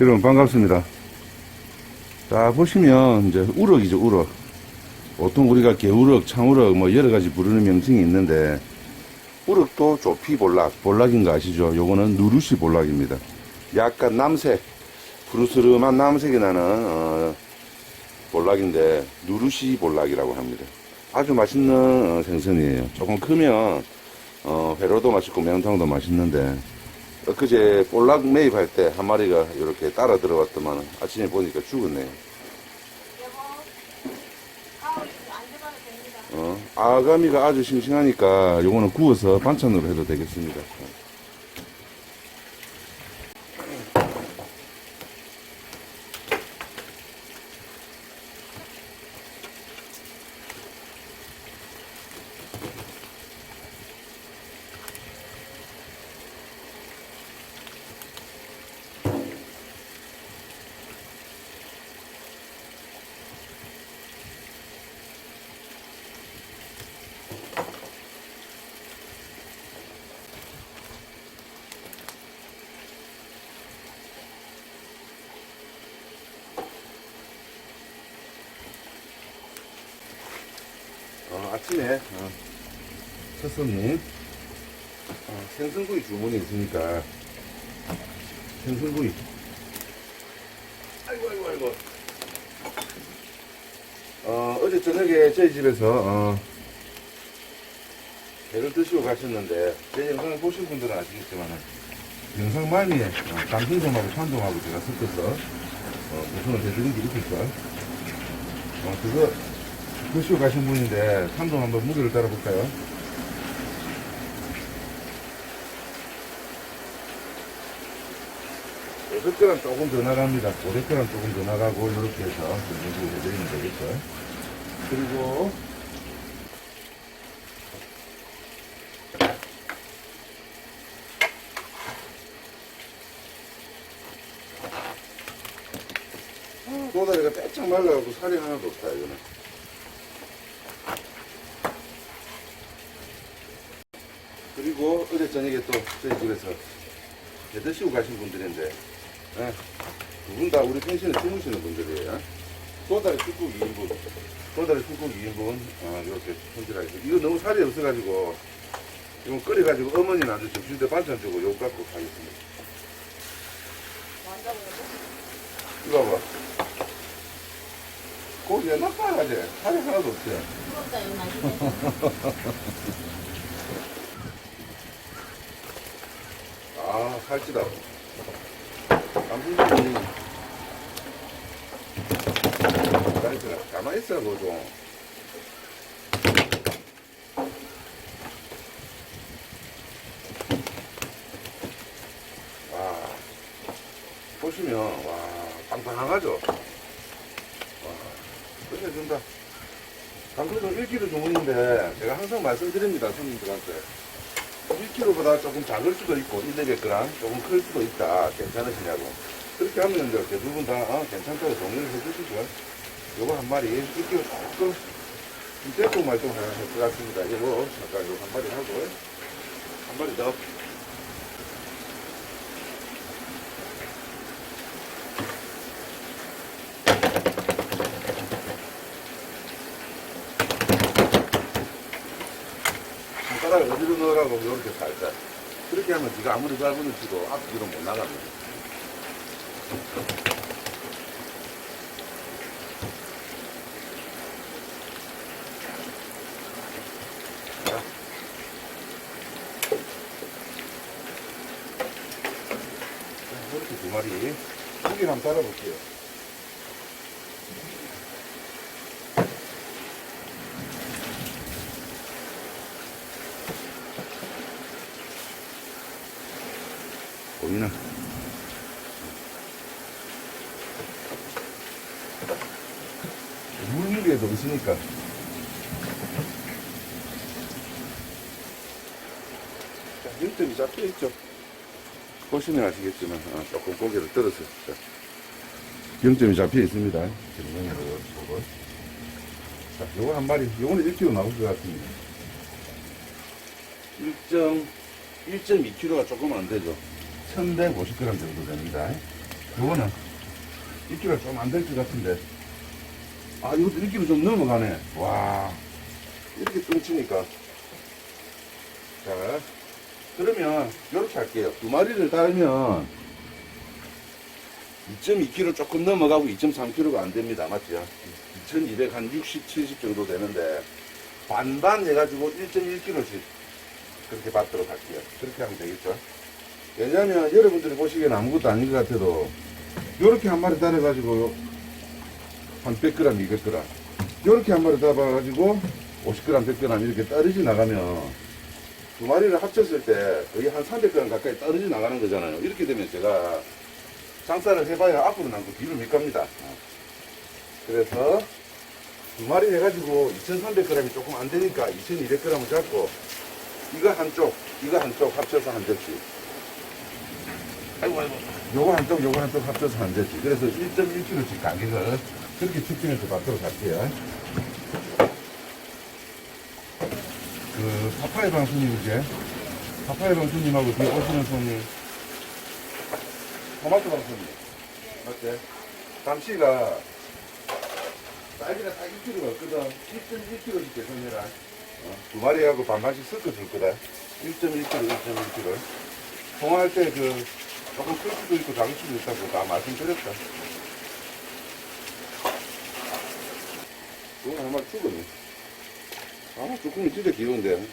여러분 반갑습니다. 자 보시면 이제 우럭이죠 우럭. 보통 우리가 개우럭, 창우럭 뭐 여러 가지 부르는 명칭이 있는데 우럭도 조피 볼락, 볼락인 거 아시죠? 요거는 누르시 볼락입니다. 약간 남색, 푸르스름한 남색이 나는 어, 볼락인데 누르시 볼락이라고 합니다. 아주 맛있는 어, 생선이에요. 조금 크면 어, 회로도 맛있고 명탕도 맛있는데 엊 그제 볼락 매입할 때 한 마리가 이렇게 따라 들어갔더만 아침에 보니까 죽었네요. 어, 아가미가 아주 싱싱하니까 요거는 구워서 반찬으로 해도 되겠습니다. 어, 아침에 어, 첫 손님. 어, 생선구이 주문이 있으니까. 생선구이. 아이고 아이고 아이고. 어, 어제 저녁에 저희 집에서 어, 배를 드시고 가셨는데 제 영상을 보신 분들은 아시겠지만 영상 말미에 어, 당신돔하고 산돔하고 제가 섞어서 어, 구성을 해드린 게 있을까 어, 그거 드시고 가신 분인데 삼동 한번 무게를 따라볼까요? 여섯 그램 조금 더 나갑니다. 500g 조금 더 나가고 이렇게 해서 준비 해드리면 되겠죠. 그리고 도다리가 빼짝 말라가고 살이 하나도 없다 이거는. 그리고 어제 저녁에 또 저희 집에서 배 드시고 가신 분들인데 두 분 다 우리 펜션에 주무시는 분들이에요. 도다리 쑥국 2인분, 도다리 쑥국 2인분 어, 이렇게 손질하고 이거 너무 살이 없어가지고 이거 끓여가지고 어머니 나중에 점심 때 반찬 주고 요거 갖고 가겠습니다. 이거 봐봐. 고기가 나빠가지 살이 하나도 없지. 부럽다, 이거 맛있겠다. 아, 살찌다. 감성이. 가만히 있어라. 가만히 있어라, 그거 좀. 와, 보시면, 와, 빵빵하죠? 와, 끝내준다. 감성도 1kg 주문인데, 제가 항상 말씀드립니다, 손님들한테. 1kg보다 조금 작을 수도 있고 1, 200g 조금 클 수도 있다. 괜찮으시냐고. 그렇게 하면 이제 대부분 다 어, 괜찮다고 동의를 해주시죠. 요거 한 마리 1kg 조금 좀 떼고 말좀 해야 할것 같습니다. 이거 잠깐 요거 한 마리 하고 한 마리 더 손가락을 넣으라고 이렇게 살짝 그렇게 하면 네가 아무리 밟으는 치도 앞뒤로 못 나갑니다 이렇게 두 마리. 고기를 한번 따라볼게요 보이나? 물무게도 있으니까. 자, 힘점이 잡혀 있죠? 보시면 아시겠지만, 아, 조금 고개를 들어서. 자, 0점이 잡혀 있습니다. 자, 요거 한 마리, 요거는 1kg 나올 것 같습니다. 1점, 1.2kg가 조금 안 되죠. 1150g 정도 됩니다. 요거는 1kg 좀 안 될 것 같은데. 아, 이것도 1kg 좀 넘어가네. 와. 이렇게 뚱치니까. 자, 그러면 이렇게 할게요. 두 마리를 따르면 2.2kg 조금 넘어가고 2.3kg가 안 됩니다. 맞죠? 2200, 한 60, 70 정도 되는데 반반 해가지고 1.1kg씩 그렇게 받도록 할게요. 그렇게 하면 되겠죠? 왜냐면 여러분들이 보시기에는 아무것도 아닌 것 같아도 요렇게 한 마리 따라가지고 한 100g, 200g 요렇게 한 마리 따라가지고 50g, 100g 이렇게 떨어지 나가면 두 마리를 합쳤을 때 거의 한 300g 가까이 떨어지 나가는 거잖아요. 이렇게 되면 제가 장사를 해봐야 앞으로 남고 뒤로 못 갑니다. 그래서 두 마리 해가지고 2,300g이 조금 안 되니까 2,200g을 잡고 이거 한쪽, 이거 한쪽 합쳐서 한 접시. 아이고, 아이고. 요거 한쪽, 요거 한쪽 합쳐서 한 접시. 그래서 1.1kg씩 가격을 그렇게 측정해서 받도록 할게요. 그, 파파이 방송님 이제, 파파이 방송님하고 뒤에 오시는 손님, 토마토 방송님. 맞지? 잠시가 딸기가 딱 1kg가 없거든. 1.1kg씩 계산해라. 어, 두 마리하고 반반씩 섞어줄 거다. 1.1kg, 1.1kg. 통화할 때 그, 조금 클 수도 있고 작을 수도 있다고 다 말씀드렸다. 한 마리 죽었네. 아, 조금이 진짜 귀여운데.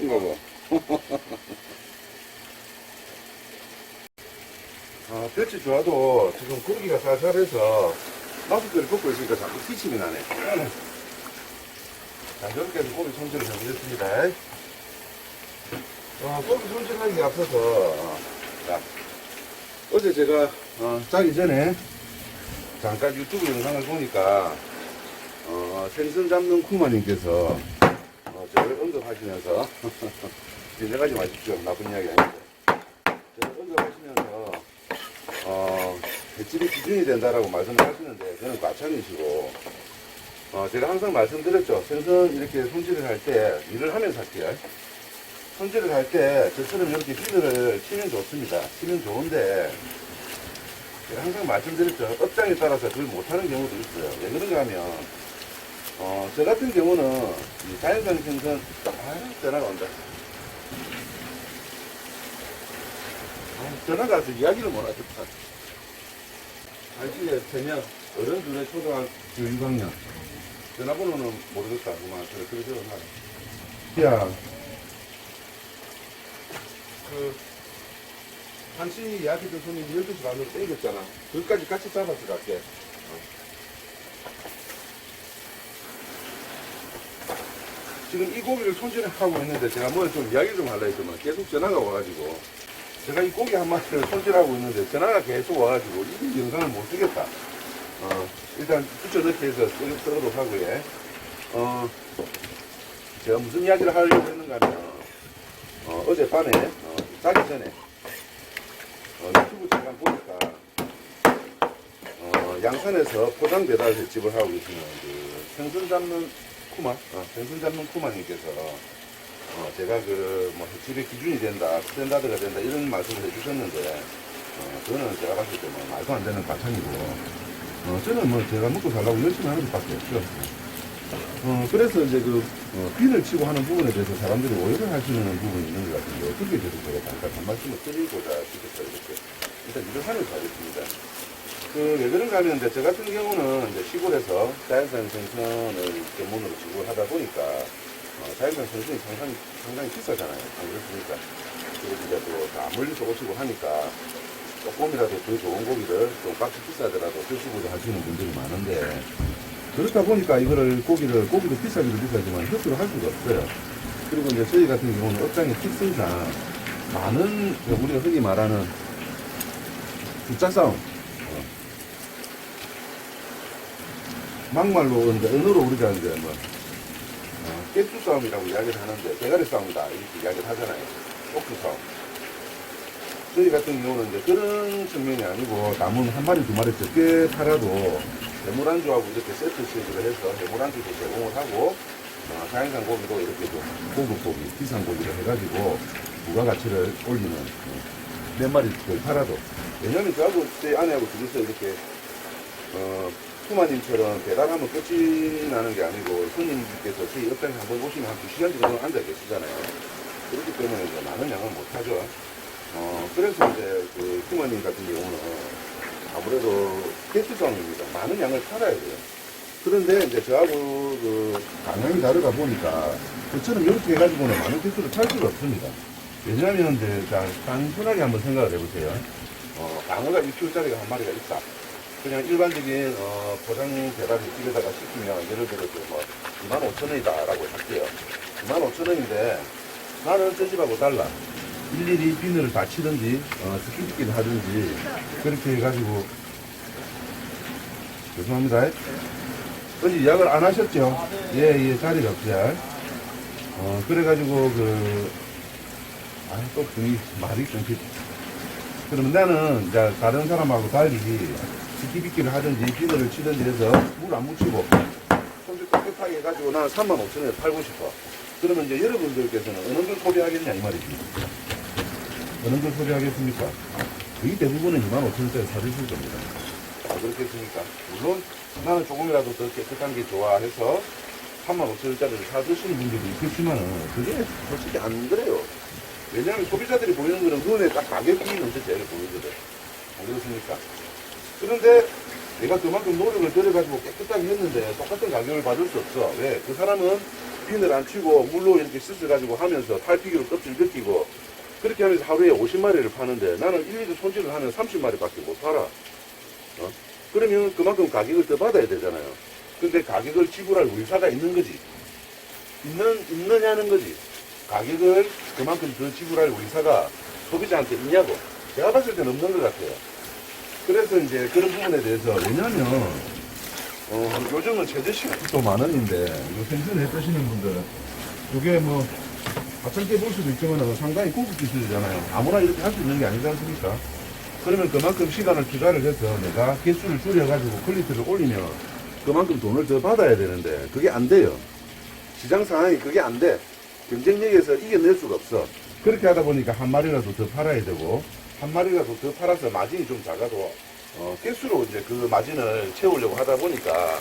이거 봐. 아, 볕이 좋아도 지금 공기가 살살해서 마스크를 벗고 있으니까 자꾸 기침이 나네. 자, 이렇게 해서 고기 손질을 해보겠습니다. 어, 고기 손질하기 앞서서, 어, 자, 어제 제가, 어, 자기 전에 잠깐 유튜브 영상을 보니까, 어, 생선 잡는 쿠마님께서, 어, 저를 언급하시면서, 긴장하지 마십시오. 나쁜 이야기 아닙니다. 저를 언급하시면서, 어, 횟집이 기준이 된다라고 말씀을 하시는데, 저는 과찬이시고, 어, 제가 항상 말씀드렸죠. 생선 이렇게 손질을 할 때 일을 하면서 할게요. 손질을 할 때 저처럼 이렇게 피드를 치면 좋습니다. 치면 좋은데 항상 말씀드렸죠. 업장에 따라서 그걸 못하는 경우도 있어요. 왜 그런가 하면 어, 저 같은 경우는 이 자연산 생선 아, 전화가 온다. 아, 전화가 와서 이야기를 못 하겠다. 알지에 세명 어른 둘의 초등학교 6학년 전화번호는 모르겠다. 그만 그래 그래 적어놔. 야, 그 한시 예약했던 손님 12시 반으로 땡겼잖아. 그것까지 같이 잡아서 갈게. 어. 지금 이 고기를 손질하고 있는데 제가 뭘좀 이야기 좀 하려 했더만 계속 전화가 와가지고 제가 이 고기 한 마리를 손질하고 있는데 전화가 계속 와가지고 이 영상을 못 쓰겠다. 어, 일단 붙여 넣기 해서 쓰- 쓰도록 하고요. 어, 제가 무슨 이야기를 하려고 했는가 하면, 어, 어젯밤에, 어, 자기 전에, 어, 유튜브 잠깐 보니까, 어, 양산에서 포장 배달 횟집을 하고 계시는 그 생선 잡는 쿠마, 어, 생선 잡는 쿠마님께서, 어, 제가 그, 뭐, 횟집의 기준이 된다, 스탠다드가 된다, 이런 말씀을 해주셨는데, 어, 그거는 제가 봤을 때 뭐, 말도 안 되는 과찬이고, 어, 저는 뭐 제가 먹고 살라고 열심히 하는 것밖에 없죠. 어, 그래서 이제 그, 어, 빈을 치고 하는 부분에 대해서 사람들이 오해를 하시는 부분이 있는 것 같은데, 그게 대해서 제가 잠깐 한 말씀을 드리고자 싶었어요. 이렇게. 일단 일을 하면서 하겠습니다. 그, 왜 그런가 하면, 이제 저 같은 경우는 이제 시골에서 자연산 생선을 전문으로 지구를 하다 보니까, 어, 자연산 생선이 상당히, 상당히 비싸잖아요. 안 그렇습니까? 그리고 이제 또다 멀리서 오시고 하니까, 조금이라도 더 좋은 고기를 좀 값이 비싸더라도 드시고자 하시는 분들이 많은데 그렇다 보니까 이거를 고기를 고기도 비싸기도 비싸지만 흡수를 할 수가 없어요. 그리고 이제 저희 같은 경우는 업장의 특성상 많은 우리가 흔히 말하는 숫자 싸움 어. 막말로 이제 언어로 우리가 이제 뭐 어, 깨수 싸움이라고 이야기를 하는데 대가리 싸움이다 이렇게 이야기를 하잖아요. 꼭두 싸움. 저희 같은 경우는 이제 그런 측면이 아니고 남은 한 마리 두 마리 적게 팔아도 해물안주하고 이렇게 세트식으로 해서 해물안주도 제공을 하고 어, 자연산 고기도 이렇게 좀 고급 고기, 비싼 고기를 해가지고 부가가치를 올리는 어, 몇 마리 더 팔아도. 왜냐면 저하고 제 아내하고 둘이서 이렇게, 어, 투마님처럼 배달하면 끝이 나는 게 아니고 손님께서 저희 옆에 한번 오시면 한두 시간 정도 앉아 계시잖아요. 그렇기 때문에 이제 많은 양은 못하죠. 어, 그래서 이제 그 투마님 같은 경우는 아무래도 개수성입니다. 많은 양을 팔아야 돼요. 그런데 이제 저하고 그 방향이 다르다 보니까 그처럼 이렇게 해가지고는 많은 개수를 팔 수가 없습니다. 왜냐하면 이제 자, 단순하게 한번 생각을 해보세요. 어, 방어가 1kg짜리가 한 마리가 있다. 그냥 일반적인 어, 포장 배달의 집에다가 시키면 예를 들어서 뭐 25,000원이다라고 할게요. 25,000원인데 나는 저 집하고 달라. 일일이 비늘을 다 치든지 어, 스키즈기를 하든지 그렇게 해가지고 죄송합니다. 언제 예약을 안 하셨죠? 예, 예, 자리가 없어요. 어, 그래가지고 그 아, 또 분위기 말이 끊기. 그러면 나는 이제 다른 사람하고 달리 스키비키를 하든지 비늘을 치든지 해서 물 안 묻히고 손질 깨끗하게 해가지고 나는 3만 5천 원에 팔고 싶어. 그러면 이제 여러분들께서는 어느 정도 소비하겠냐 이 말이지. 어느 정도 소비하겠습니까? 거의 대부분은 2만 5천 원짜리 사주실 겁니다. 아, 그렇겠습니까? 물론 나는 조금이라도 더 깨끗한 게 좋아해서 3만 5천 원짜리를 사드시는 분들도 있겠지만은 그게 솔직히 안 그래요. 왜냐하면 소비자들이 보이는 거는 눈에 딱 가격이 먼저 제일 보이거든. 안 그렇습니까? 그런데 내가 그만큼 노력을 들여가지고 깨끗하게 했는데 똑같은 가격을 받을 수 없어. 왜? 그 사람은 비늘 안 치고 물로 이렇게 씻어가지고 하면서 탈피기로 껍질 벗기고 그렇게 하면서 하루에 50마리를 파는데 나는 일일이 손질을 하면 30마리밖에 못 팔아. 어? 그러면 그만큼 가격을 더 받아야 되잖아요. 근데 가격을 지불할 의사가 있는 거지. 있는, 있느냐는 거지. 가격을 그만큼 더 지불할 의사가 소비자한테 있냐고. 제가 봤을 때는 없는 것 같아요. 그래서 이제 그런 부분에 대해서, 왜냐면, 어, 요즘은 제재 시간이 또 만 원인데, 이거 생선해 드시는 분들, 이게 뭐, 가찮게 볼 수도 있지만 상당히 고급 기술이잖아요. 아무나 이렇게 할 수 있는 게 아니지 않습니까? 그러면 그만큼 시간을 투자를 해서 내가 개수를 줄여가지고 퀄리티를 올리면 그만큼 돈을 더 받아야 되는데 그게 안 돼요. 시장 상황이 그게 안 돼. 경쟁력에서 이겨낼 수가 없어. 그렇게 하다 보니까 한 마리라도 더 팔아야 되고 한 마리라도 더 팔아서 마진이 좀 작아도 어, 개수로 이제 그 마진을 채우려고 하다 보니까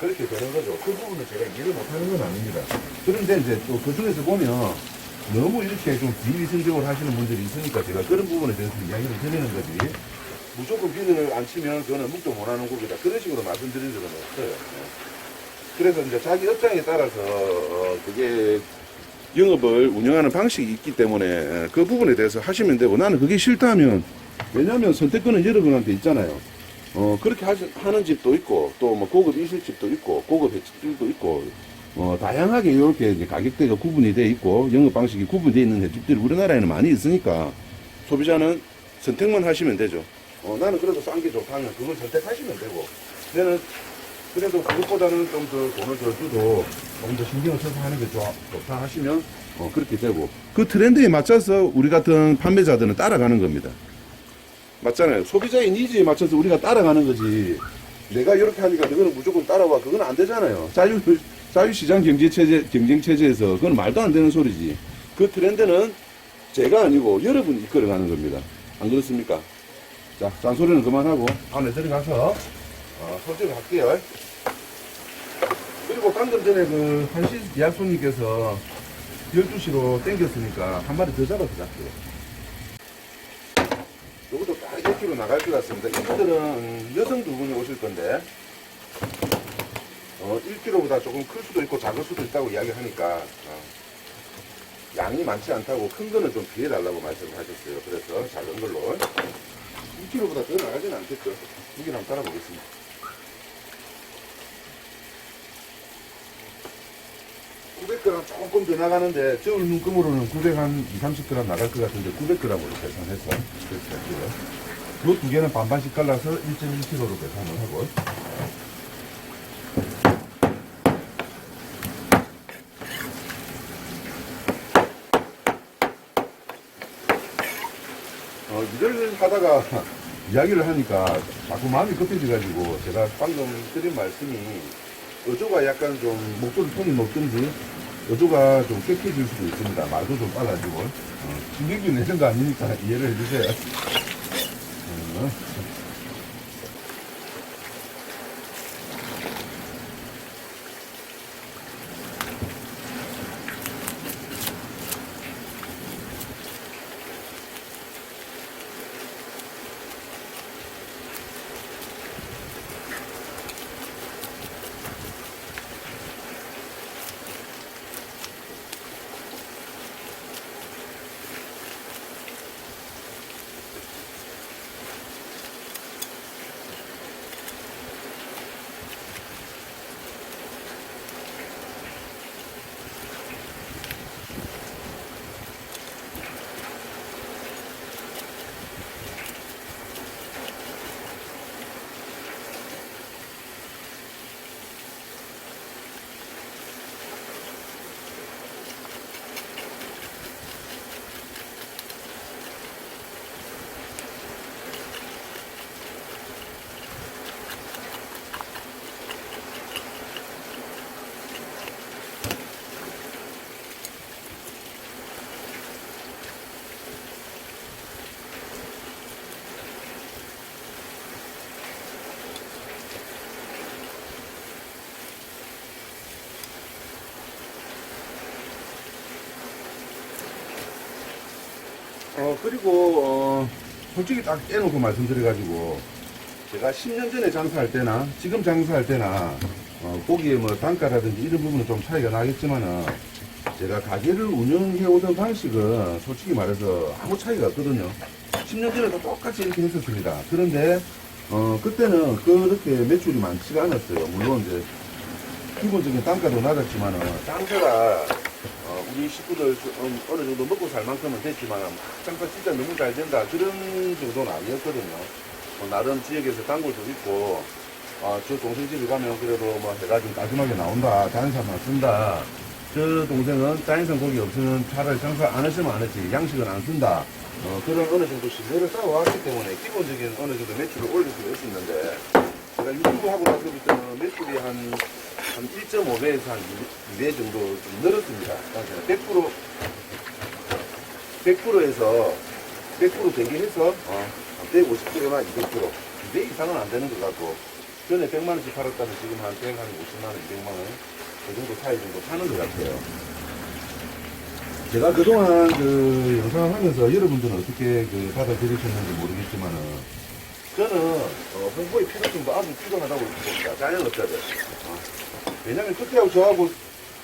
그렇게 되는 거죠. 그 부분은 제가 이해를 못하는 건 아닙니다. 그런데 이제 또 그 중에서 보면 너무 이렇게 좀 비위생적으로 하시는 분들이 있으니까 제가 그런 부분에 대해서 이야기를 드리는 거지. 무조건 비늘을 안 치면 그거는 묵도 못 하는 고기다. 그런 식으로 말씀드린 적은 없어요. 네. 그래서 이제 자기 업장에 따라서 어, 그게 영업을 운영하는 방식이 있기 때문에 에, 그 부분에 대해서 하시면 되고 나는 그게 싫다면 왜냐하면 선택권은 여러분한테 있잖아요. 어 그렇게 하시, 하는 집도 있고 또 뭐 고급 이실 집도 있고 고급 횟집들도 있고 어 다양하게 이렇게 이제 가격대가 구분이 돼 있고 영업 방식이 구분되어 있는 횟집들이 우리나라에는 많이 있으니까 소비자는 선택만 하시면 되죠. 어 나는 그래도 싼 게 좋다면 그걸 선택하시면 되고 저는 그래도 그것보다는 좀 더 돈을 더 주도 좀더 신경을 써서 하는 게 좋아, 좋다 하시면 어, 그렇게 되고 그 트렌드에 맞춰서 우리 같은 판매자들은 따라가는 겁니다. 맞잖아요. 소비자의 니즈에 맞춰서 우리가 따라가는 거지. 내가 이렇게 하니까 너는 무조건 따라와. 그건 안 되잖아요. 자유, 자유시장 경제체제, 경쟁체제에서 그건 말도 안 되는 소리지. 그 트렌드는 제가 아니고 여러분이 이끌어가는 겁니다. 안 그렇습니까? 자, 짠소리는 그만하고 안에 들어가서 어, 설정을 할게요. 그리고 방금 전에 그 한시 예약 손님께서 12시로 땡겼으니까 한 마리 더 잡아서 갈게요. 요것도 딱 1kg 나갈 것 같습니다. 이분들은 음, 여성 두 분이 오실 건데, 어, 1kg보다 조금 클 수도 있고 작을 수도 있다고 이야기하니까, 어, 양이 많지 않다고 큰 거는 좀 비해달라고 말씀을 하셨어요. 그래서 작은 걸로. 1kg보다 더 나가지는 않겠죠. 무게를 한번 따라보겠습니다. 구0 0g 조금 더 나가는데 저울 눈금으로는 900 한 2, 30g 나갈 것 같은데 900g으로 계산해서 그렇게 할게요. 요 두 개는 반반씩 갈라서 1.1kg로 계산을 하고 하다가 이야기를 하니까 자꾸 마음이 급해져가지고 제가 방금 드린 말씀이 어조가 약간 좀 목소리 톤이 높든지 여주가 좀 깨끗해질 수도 있습니다. 말도 좀 빨라지고. 어, 신경질 내는 거 아니니까 이해를 해주세요. 어. 어, 그리고, 어, 솔직히 딱 떼놓고 말씀드려가지고, 제가 10년 전에 장사할 때나, 지금 장사할 때나, 어, 고기의 뭐 단가라든지 이런 부분은 좀 차이가 나겠지만은, 제가 가게를 운영해 오던 방식은 솔직히 말해서 아무 차이가 없거든요. 10년 전에도 똑같이 이렇게 했었습니다. 그런데, 어, 그때는 그렇게 매출이 많지가 않았어요. 물론 이제, 기본적인 단가도 낮았지만은, 장사가 어, 우리 식구들 좀 어느 정도 먹고 살 만큼은 됐지만 장사 진짜 너무 잘 된다. 그런 정도는 아니었거든요. 뭐 나름 지역에서 단골도 있고 아, 저 동생 집에 가면 그래도 뭐 해가 좀 깔끔하게 나온다. 자연산만 쓴다. 저 동생은 자연산 고기 없으면 차라리 장사 안 했으면 안 했지. 양식은 안 쓴다. 어, 그런 어느 정도 신뢰를 쌓아왔기 때문에 기본적인 어느 정도 매출을 올릴 수가 있었는데 제가 유튜브 하고 나서부터는 매출이 한, 한 1.5배에서 한 2배 정도 좀 늘었습니다. 100% 100%에서 100% 대기해서 어, 150%나 200% 2배 이상은 안 되는 것 같고 전에 100만 원씩 팔았다면 지금 한 100, 한 50만 원, 200만 원, 그 정도 차이 정도 사는 것 같아요. 제가 그동안 그 영상을 하면서 여러분들은 어떻게 그 받아들이셨는지 모르겠지만은 저는 어, 홍보의 필요성도 아주 필요하다고 봅니다. 자영업자들. 어. 왜냐면 그때하고 저하고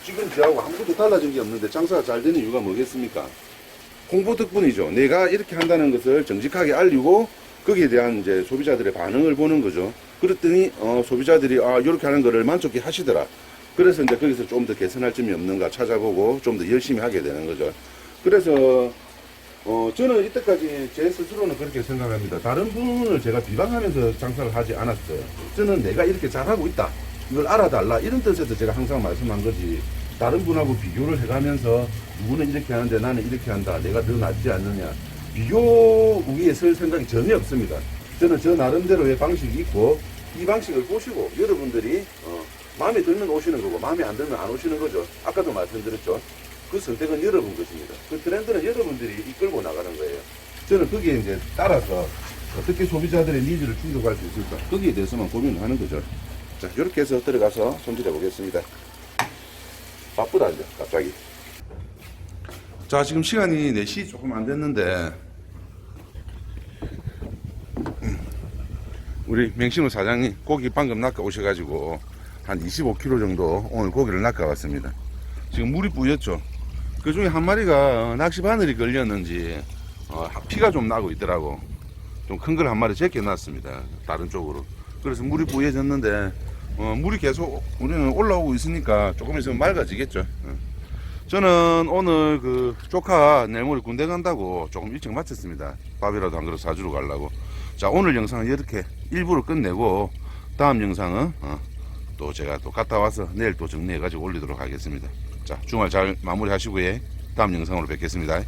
지금 저하고 아무것도 달라진 게 없는데 장사가 잘 되는 이유가 뭐겠습니까? 홍보 덕분이죠. 내가 이렇게 한다는 것을 정직하게 알리고 거기에 대한 이제 소비자들의 반응을 보는 거죠. 그랬더니 어, 소비자들이 아 이렇게 하는 거를 만족해 하시더라. 그래서 이제 거기서 좀 더 개선할 점이 없는가 찾아보고 좀 더 열심히 하게 되는 거죠. 그래서 어, 저는 이때까지 제 스스로는 그렇게 생각합니다. 다른 분을 제가 비방하면서 장사를 하지 않았어요. 저는 내가 이렇게 잘하고 있다. 이걸 알아달라. 이런 뜻에서 제가 항상 말씀한 거지. 다른 분하고 비교를 해가면서 누구는 이렇게 하는데 나는 이렇게 한다. 내가 더 낫지 않느냐. 비교 위에 설 생각이 전혀 없습니다. 저는 저 나름대로의 방식이 있고 이 방식을 보시고 여러분들이 어, 마음에 들면 오시는 거고 마음에 안 들면 안 오시는 거죠. 아까도 말씀드렸죠. 그 선택은 여러분 것입니다. 그 트렌드는 여러분들이 이끌고 나가는 거예요. 저는 거기에 이제 따라서 어떻게 소비자들의 니즈를 충족할 수 있을까 거기에 대해서만 고민을 하는 거죠. 자 이렇게 해서 들어가서 손질해 보겠습니다. 바쁘다 이제 갑자기. 자 지금 시간이 4시 조금 안 됐는데 우리 맹신호 사장님 고기 방금 낚아 오셔가지고 한 25kg 정도 오늘 고기를 낚아 왔습니다. 지금 물이 뿌였죠. 그 중에 한 마리가 낚시 바늘이 걸렸는지 어, 피가 좀 나고 있더라고. 좀 큰 걸 한 마리 제껴 놨습니다. 다른 쪽으로. 그래서 물이 뿌얘졌는데 어, 물이 계속 우리는 올라오고 있으니까 조금 있으면 맑아지겠죠. 어. 저는 오늘 그 조카 내일 모레 군대 간다고 조금 일찍 마쳤습니다. 밥이라도 한 그릇 사주러 가려고. 자 오늘 영상은 이렇게 일부를 끝내고 다음 영상은 어, 또 제가 또 갔다 와서 내일 또 정리해 가지고 올리도록 하겠습니다. 자 주말 잘 마무리하시고요. 다음 영상으로 뵙겠습니다.